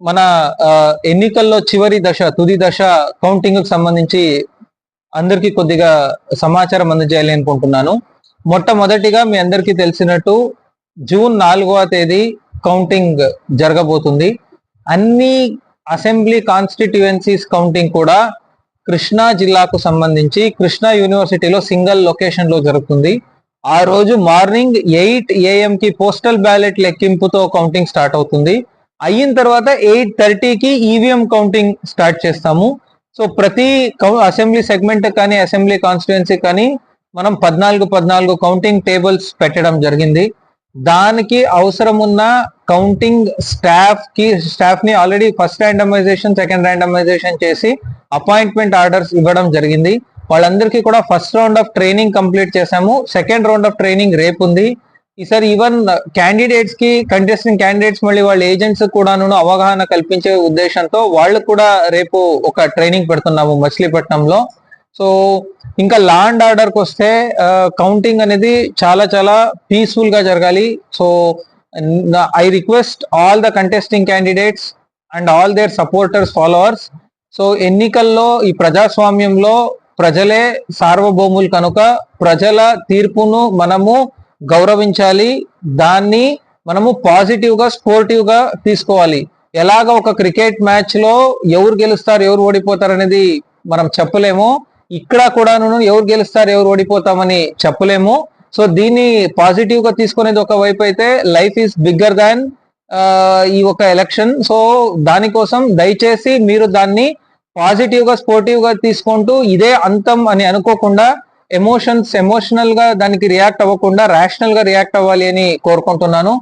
మన ఎన్నికల్లో చివరి దశ తుది దశ కౌంటింగ్కు సంబంధించి అందరికీ కొద్దిగా సమాచారం అందజేయాలి అనుకుంటున్నాను. మొట్టమొదటిగా మీ అందరికీ తెలిసినట్టు జూన్ నాలుగవ తేదీ కౌంటింగ్ జరగబోతుంది. అన్ని అసెంబ్లీ కాన్స్టిట్యుయెన్సీస్ కౌంటింగ్ కూడా కృష్ణా జిల్లాకు సంబంధించి కృష్ణా యూనివర్సిటీలో సింగిల్ లొకేషన్లో జరుగుతుంది. ఆ రోజు మార్నింగ్ ఎయిట్ ఏఎం కి పోస్టల్ బ్యాలెట్ లెక్కింపుతో కౌంటింగ్ స్టార్ట్ అవుతుంది. అయిన తర్వాత ఎయిట్ థర్టీకి ఈవీఎం కౌంటింగ్ స్టార్ట్ చేస్తాము. సో ప్రతి కౌ- అసెంబ్లీ సెగ్మెంట్ కానీ అసెంబ్లీ కాన్స్టిట్యుయెన్సీ కానీ మనం పద్నాలుగు పద్నాలుగు కౌంటింగ్ టేబుల్స్ పెట్టడం జరిగింది. దానికి అవసరం ఉన్న కౌంటింగ్ స్టాఫ్కి స్టాఫ్ని already first randomisation second randomisation చేసి అపాయింట్మెంట్ ఆర్డర్స్ ఇవ్వడం జరిగింది. వాళ్ళందరికీ కూడా first round of training complete చేశాము. సెకండ్ రౌండ్ ఆఫ్ ట్రైనింగ్ రేపు ఉంది. ఈసారి ఈవెన్ క్యాండిడేట్స్కి కంటెస్టింగ్ క్యాండిడేట్స్ మళ్ళీ వాళ్ళ ఏజెంట్స్ కూడాను అవగాహన కల్పించే ఉద్దేశంతో వాళ్ళు కూడా రేపు ఒక ట్రైనింగ్ పెడుతున్నాము మచిలీపట్నంలో. సో ఇంకా లా అండ్ ఆర్డర్కి వస్తే uh, కౌంటింగ్ అనేది చాలా చాలా పీస్ఫుల్గా జరగాలి. So I request all the contesting candidates and all their supporters followers so ఎన్నికల్లో ఈ ప్రజాస్వామ్యంలో ప్రజలే సార్వభౌములు కనుక ప్రజల తీర్పును మనము గౌరవించాలి. దాన్ని మనము పాజిటివ్గా స్పోర్టివ్గా తీసుకోవాలి. ఎలాగ ఒక క్రికెట్ మ్యాచ్లో ఎవరు గెలుస్తారు ఎవరు ఓడిపోతారు అనేది మనం చెప్పలేము. ఇక్కడ కూడాను ఎవరు గెలుస్తారు ఎవరు ఓడిపోతామని చెప్పలేము. సో దీన్ని పాజిటివ్గా తీసుకునేది ఒక వైపు అయితే లైఫ్ ఈజ్ బిగ్గర్ దాన్ ఈ ఒక ఎలక్షన్ సో దానికోసం దయచేసి మీరు దాన్ని పాజిటివ్గా స్పోర్టివ్గా తీసుకుంటూ ఇదే అంతం అని అనుకోకుండా ఎమోషన్స్ ఎమోషనల్గా దానికి రియాక్ట్ అవ్వకుండా రేషనల్గా రియాక్ట్ అవ్వాలి అని కోరుకుంటున్నాను.